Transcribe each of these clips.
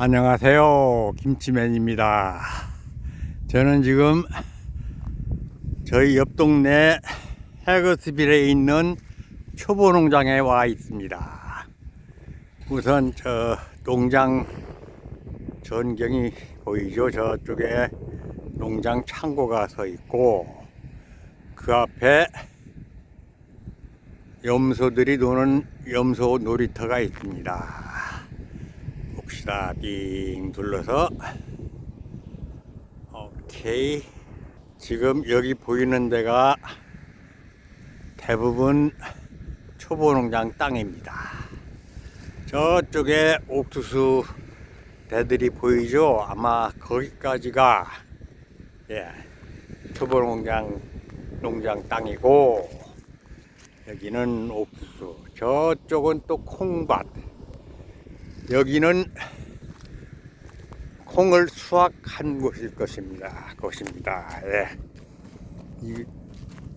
안녕하세요. 김치맨입니다. 저는 지금 저희 옆 동네 해거스빌에 있는 초보 농장에 와 있습니다. 우선 저 농장 전경이 보이죠? 저쪽에 농장 창고가 서 있고 그 앞에 염소들이 노는 염소 놀이터가 있습니다. 봅시다. 빙 둘러서. 오케이. 지금 여기 보이는 데가 대부분 초보 농장 땅입니다. 저쪽에 옥수수 대들이 보이죠? 아마 거기까지가 예, 초보 농장 농장 땅이고 여기는 옥수수, 저쪽은 또 콩밭. 여기는 콩을 수확한 곳일 것입니다. 것입니다. 예. 이,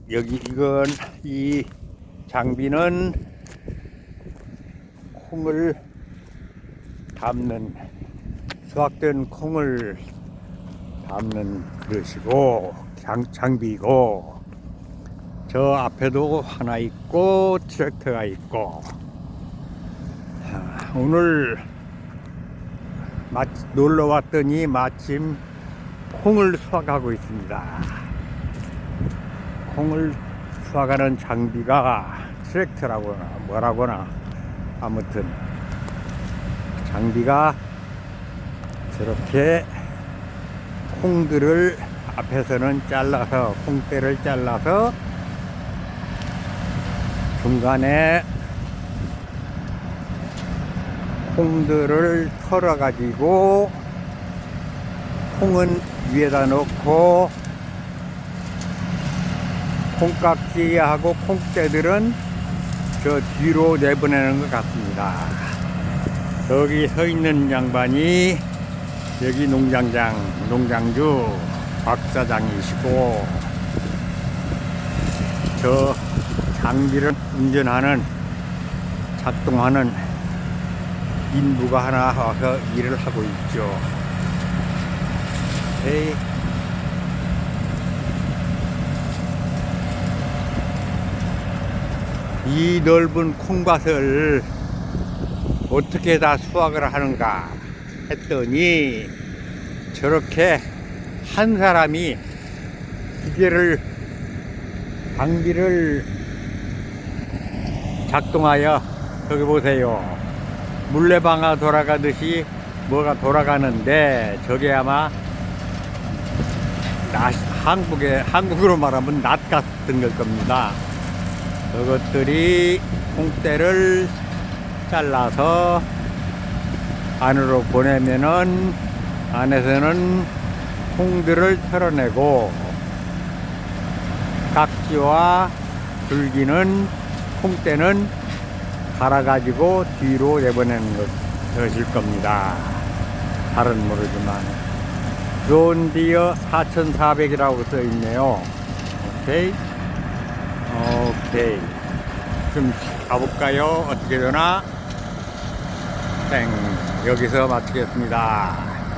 여기 이건 이 장비는 콩을 담는 수확된 콩을 담는 그릇이고 장, 장비고 저 앞에도 하나 있고 트랙터가 있고 아, 오늘 마, 놀러 왔더니 마침 콩을 수확하고 있습니다. 콩을 수확하는 장비가 트랙터라거나 뭐라거나 아무튼 장비가 저렇게 콩들을 앞에서는 잘라서 콩대를 잘라서 중간에 콩들을 털어 가지고 콩은 위에다 놓고 콩깍지하고 콩대들은 저 뒤로 내보내는 것 같습니다. 여기 서 있는 양반이 여기 농장장, 농장주 박 사장이시고 저 장비를 운전하는 작동하는 인부가 하나 와서 일을 하고 있죠. 에이. 이 넓은 콩밭을 어떻게 다 수확을 하는가 했더니 저렇게 한 사람이 기계를 장비를 작동하여 여기 보세요. 물레방아 돌아가듯이 뭐가 돌아가는데 저게 아마 낫, 한국에 한국으로 말하면 낫 같은 걸 겁니다. 저것들이 콩대를 잘라서 안으로 보내면은 안에서는 콩들을 털어내고 각지와 줄기는 콩대는 갈아가지고 뒤로 내보내는 것, 것일 겁니다. 잘은 모르지만. 존디어 4400이라고 써 있네요. 오케이. 오케이. 좀 가볼까요? 어떻게 되나? 땡. 여기서 마치겠습니다.